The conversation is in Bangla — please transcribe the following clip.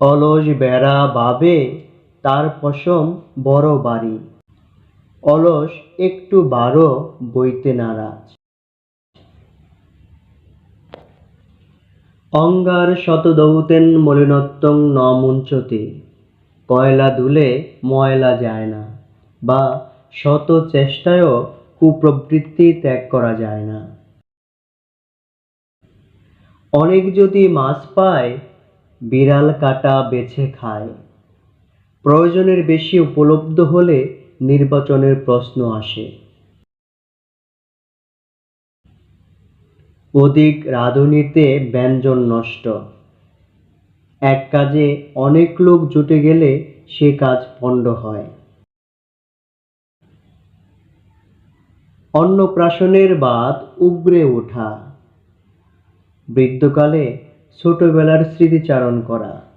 অলস বেড়া বাবে তার পশম বড় বাড়ি। অলস একটু বারো বইতে নারাজ। অঙ্গার শতদৌতেন মলিনত্বং ন মুঞ্চতে কয়লা দুলে ময়লা যায় না, বা শত চেষ্টায়ও কুপ্রবৃত্তি ত্যাগ করা যায় না। অনেক যদি মাছ পায় বিড়াল কাটা বেছে খায়। প্রয়োজনের বেশি উপলব্ধ হলে নির্বাচনের প্রশ্ন আসে। অধিক রাঁধুনিতে ব্যঞ্জন নষ্ট। এক কাজে অনেক লোক জুটে গেলে সে কাজ পণ্ড হয়। অন্নপ্রাশনের বাদ উগরে ওঠা। বৃদ্ধকালে ছোটবেলার স্মৃতিচারণ করা।